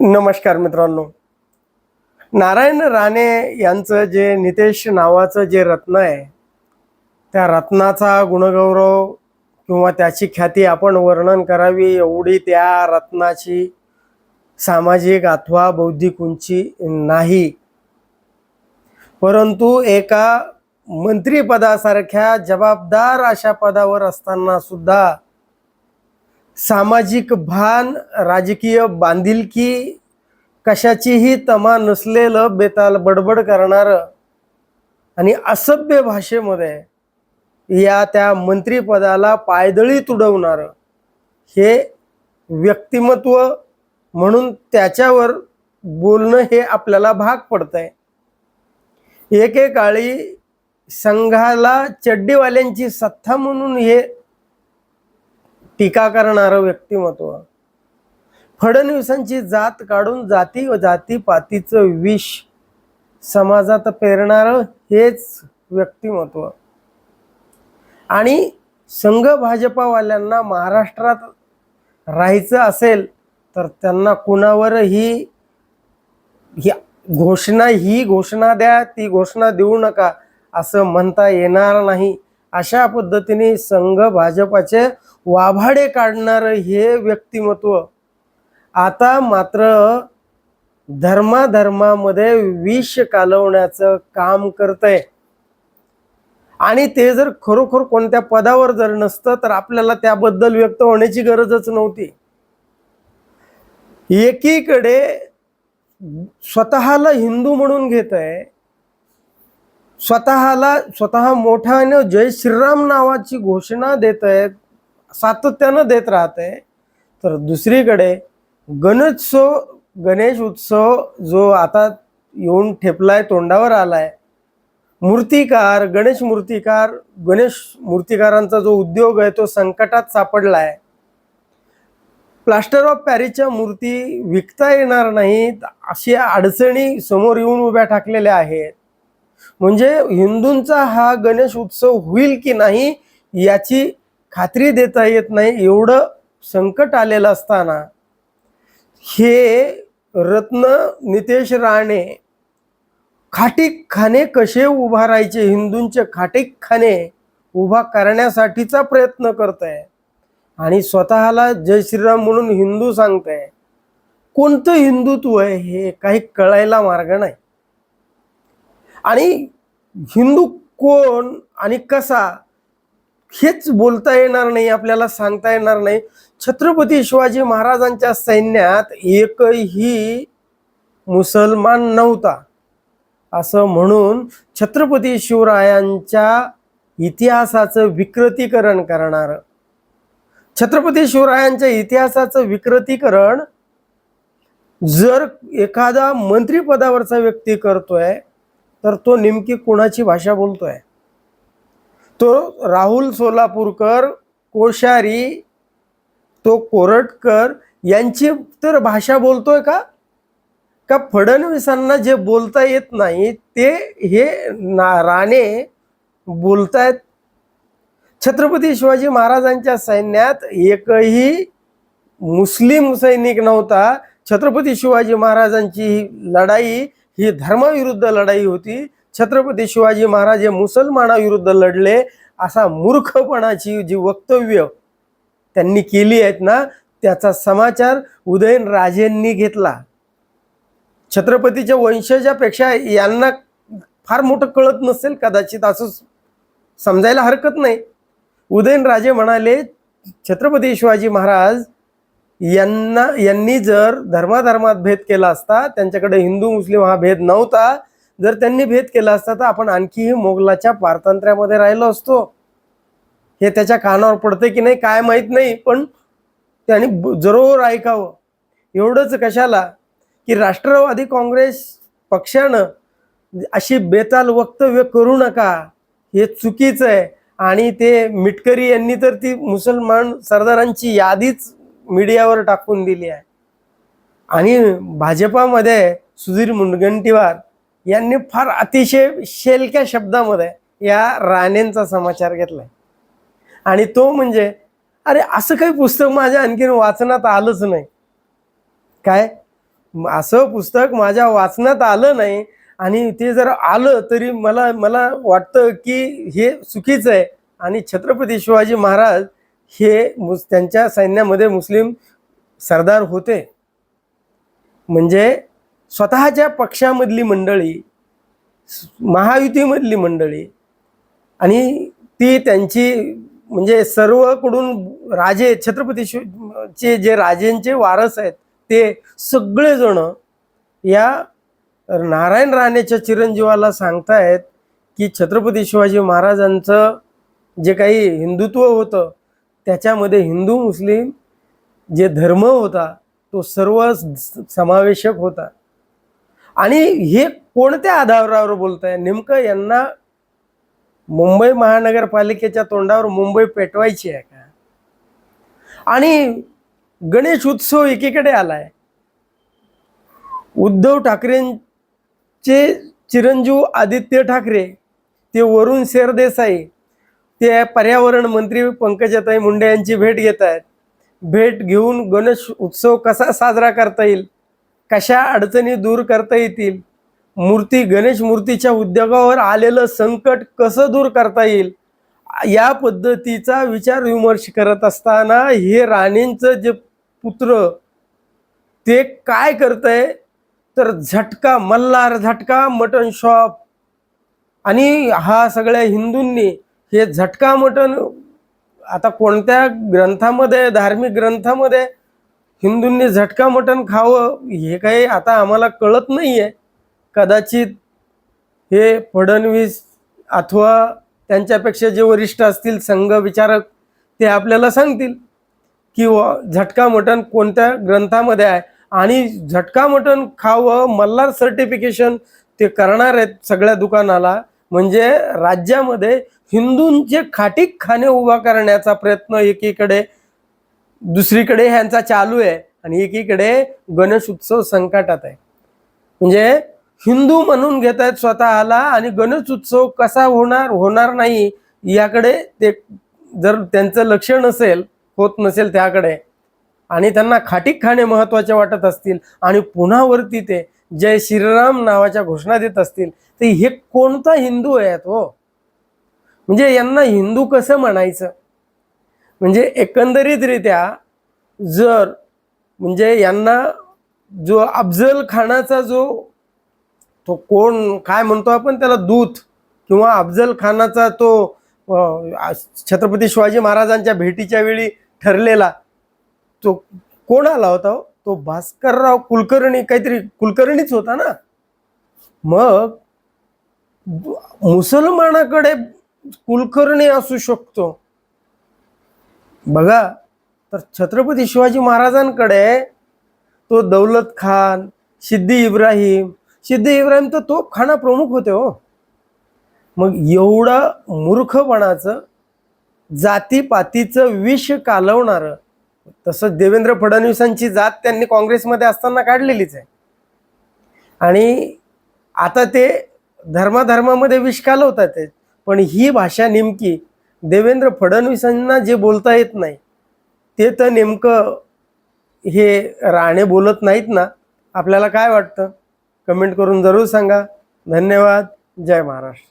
नमस्कार मित्रांनो. नारायण राणे यांचं जे नितेश नावाचं जे रत्न आहे त्या रत्नाचा गुणगौरव किंवा त्याची ख्याती आपण वर्णन करावी एवढी त्या रत्नाची सामाजिक अथवा बौद्धिक उंची नाही. परंतु एका मंत्रिपदासारख्या जबाबदार अशा पदावर असताना सुद्धा सामाजिक भान राजकीय बांधिलकी कशाचीही तमा नसलेलं बेताल बडबड करणारं आणि असभ्य भाषेमध्ये या त्या मंत्रिपदाला पायदळी तुडवणारं हे व्यक्तिमत्व म्हणून त्याच्यावर बोलणं हे आपल्याला भाग पडतंय. एकेकाळी संघाला चड्डीवाल्यांची सत्ता म्हणून हे टीका करणारं व्यक्तिमत्व. फडणवीसांची जात काढून जाती व जातीपातीचं विष समाजात पेरणारं हेच व्यक्तिमत्व. आणि संघ भाजपावाल्यांना महाराष्ट्रात राहायचं असेल तर त्यांना कुणावरही ही घोषणा ही घोषणा द्या ती घोषणा देऊ नका असं म्हणता येणार नाही. अशा पद्धतीने संघ भाजपाचे वाभाडे काढणारं हे व्यक्तिमत्व. आता मात्र धर्माधर्मामध्ये विष कालवण्याचं काम करतंय. आणि ते जर खरोखर कोणत्या पदावर जर नसतं तर आपल्याला त्याबद्दल व्यक्त होण्याची गरजच नव्हती. एकीकडे स्वतःला हिंदू म्हणून घेत आहे स्वतःला स्वतः मोठ्यानं जय श्रीराम नावाची घोषणा देत आहेत सातत्यानं देत राहत आहे. तर दुसरीकडे गणेशोत्सव गणेश उत्सव जो आता येऊन ठेपलाय तोंडावर आलाय मूर्तिकार गणेश मूर्तिकार गणेश मूर्तिकारांचा जो उद्योग आहे तो संकटात सापडलाय. प्लास्टर ऑफ पॅरिसच्या मूर्ती विकता येणार नाहीत अशा अडचणी समोर येऊन उभ्या ठाकलेल्या आहेत. म्हणजे हिंदूंचा हा गणेश उत्सव होईल की नाही याची खात्री देता येत नाही एवढं संकट आलेलं असताना. हे रत्न नितेश राणे खाटीक खाने कसे उभारायचे हिंदूंचे खाटीक खाने उभा करण्यासाठीचा प्रयत्न करत आहे आणि स्वतःला जय श्रीराम म्हणून हिंदू सांगताय. कोणतं हिंदुत्व आहे हे काही कळायला मार्ग नाही. आणि हिंदू कोण आणि कसा हेच बोलता येणार नाही आपल्याला सांगता येणार नाही. छत्रपती शिवाजी महाराजांच्या सैन्यात एकही मुसलमान नव्हता. असं म्हणून छत्रपती शिवरायांच्या इतिहासाचं विकृतीकरण करणार. छत्रपती शिवरायांच्या इतिहासाचं विकृतीकरण जर एखादा मंत्रिपदावरचा व्यक्ती करतोय तर तो नेमकी कुणाची भाषा बोलतोय? तो राहुल सोलापूरकर कोश्यारी तो कोरटकर यांची तर भाषा बोलतोय का? का फडणवीसांना जे बोलता येत नाही ते हे ना राणे बोलतायत? छत्रपती शिवाजी महाराजांच्या सैन्यात एकही मुस्लिम सैनिक नव्हता. छत्रपती शिवाजी महाराजांची लढाई ही धर्माविरुद्ध लढाई होती. छत्रपती शिवाजी महाराज हे मुसलमानाविरुद्ध लढले. असा मूर्खपणाची जी वक्तव्य त्यांनी केली आहेत ना त्याचा समाचार उदयनराजेंनी घेतला. छत्रपतीच्या वंशजापेक्षा यांना फार मोठं कळत नसेल कदाचित असं समजायला हरकत नाही. उदयनराजे म्हणाले छत्रपती शिवाजी महाराज यांना यांनी जर धर्माधर्मात भेद केला असता त्यांच्याकडे हिंदू मुस्लिम हा भेद नव्हता जर त्यांनी भेद केला असता तर आपण आणखीही मोगलाच्या पारतंत्र्यामध्ये राहिलो असतो. हे त्याच्या कानावर पडते की नाही काय माहीत नाही पण त्यांनी जरूर ऐकावं. एवढंच कशाला की राष्ट्रवादी काँग्रेस पक्षानं अशी बेताल वक्तव्य करू नका. हे चुकीचं आहे. आणि ते मिटकरी यांनी तर ती मुसलमान सरदारांची यादीच मीडियावर टाकून दिली आहे. आणि भाजपामध्ये सुधीर मुनगंटीवार यांनी फार अतिशय शेलक्या शब्दामध्ये या राणेंचा समाचार घेतला आणि तो म्हणजे अरे असं काही पुस्तक माझ्या आणखीन वाचनात आलंच नाही. काय? असं पुस्तक माझ्या वाचनात आलं नाही. आणि ते जर आलं तरी मला मला वाटतं की हे चुकीचं आहे. आणि छत्रपती शिवाजी महाराज हे मुस त्यांच्या सैन्यामध्ये मुस्लिम सरदार होते. म्हणजे स्वतःच्या पक्षामधली मंडळी महायुतीमधली मंडळी आणि ती त्यांची म्हणजे सर्वकडून राजे छत्रपती चे जे राजेंचे वारस आहेत ते सगळेजण या नारायण राणेच्या चिरंजीवाला सांगतायत की छत्रपती शिवाजी महाराजांचं जे काही हिंदुत्व होतं त्याच्यामध्ये हिंदू मुस्लिम जे धर्म होता तो सर्व समावेशक होता. आणि हे कोणत्या आधारावर बोलत आहे नेमकं यांना मुंबई महानगरपालिकेच्या तोंडावर मुंबई पेटवायची आहे का? आणि गणेश उत्सव एकीकडे आलाय. उद्धव ठाकरेंचे चिरंजीव आदित्य ठाकरे ते वरुण सरदेसाई ते पर्यावरण मंत्री पंकजाताई मुंडे यांची भेट घेत आहेत. भेट घेऊन गणेश उत्सव कसा साजरा करता येईल? कशा अडचणी दूर करता येतील? मूर्ती गणेश मूर्तीच्या उद्योगावर आलेलं संकट कसं दूर करता येईल? या पद्धतीचा विचार विमर्श करत असताना हे राणेंचं जे पुत्र ते काय करतंय? तर झटका मल्हार झटका मटन शॉप. आणि हा सगळ्या हिंदूंनी हे झटका मटन आता कोणत्या ग्रंथामध्ये धार्मिक ग्रंथामध्ये हिंदूंनी झटका मटण खावं हे काही आता आम्हाला कळत नाही आहे कदाचित हे फडणवीस अथवा त्यांच्यापेक्षा जे वरिष्ठ असतील संघ विचारक ते आपल्याला सांगतील की व झटका मटण कोणत्या ग्रंथामध्ये आहे? आणि झटका मटण खावं मल्हार सर्टिफिकेशन ते करणार आहेत सगळ्या दुकानाला. म्हणजे राज्यामध्ये हिंदूंचे खाटीक खाणे उभा करण्याचा प्रयत्न एकीकडे दुसरीकडे ह्यांचा चालू आहे आणि एकीकडे गणेश उत्सव संकटात आहे. म्हणजे हिंदू म्हणून घेत आहेत स्वतःला आणि गणेश उत्सव कसा होणार होणार नाही याकडे ते जर त्यांचं लक्ष नसेल होत नसेल त्याकडे आणि त्यांना खाटीक खाणे महत्त्वाचे वाटत असतील आणि पुन्हा वरती ते जय श्रीराम नावाच्या घोषणा देत असतील तर हे कोणता हिंदू आहे तो म्हणजे यांना हिंदू कसं म्हणायचं म्हणजे एकंदरीतरित्या जर म्हणजे यांना जो अफजल खानाचा जो तो कोण काय म्हणतो आपण त्याला दूत किंवा अफजल खानाचा तो छत्रपती शिवाजी महाराजांच्या भेटीच्या वेळी ठरलेला तो कोण आला होता हो? तो भास्करराव कुलकर्णी काहीतरी कुलकर्णीच होता ना. मग मुसलमानाकडे कुलकर्णी असू शकतो. बघा तर छत्रपती शिवाजी महाराजांकडे तो दौलत खान सिद्धी इब्राहिम सिद्धी इब्राहिम तर तो खाना प्रमुख होते हो. मग एवढं मूर्खपणाचं जातीपातीचं विष कालवणारं तसंच देवेंद्र फडणवीसांची जात त्यांनी काँग्रेसमध्ये असताना काढलेलीच आहे. आणि आता ते धर्माधर्मामध्ये विष कालवतात आहेत. पण ही भाषा नेमकी देवेंद्र फडणवीसांना जे बोलता येत नाही ते तर नेमकं हे राणे बोलत नाहीत ना? आपल्याला काय वाटतं? कमेंट करून जरूर सांगा. धन्यवाद. जय महाराष्ट्र.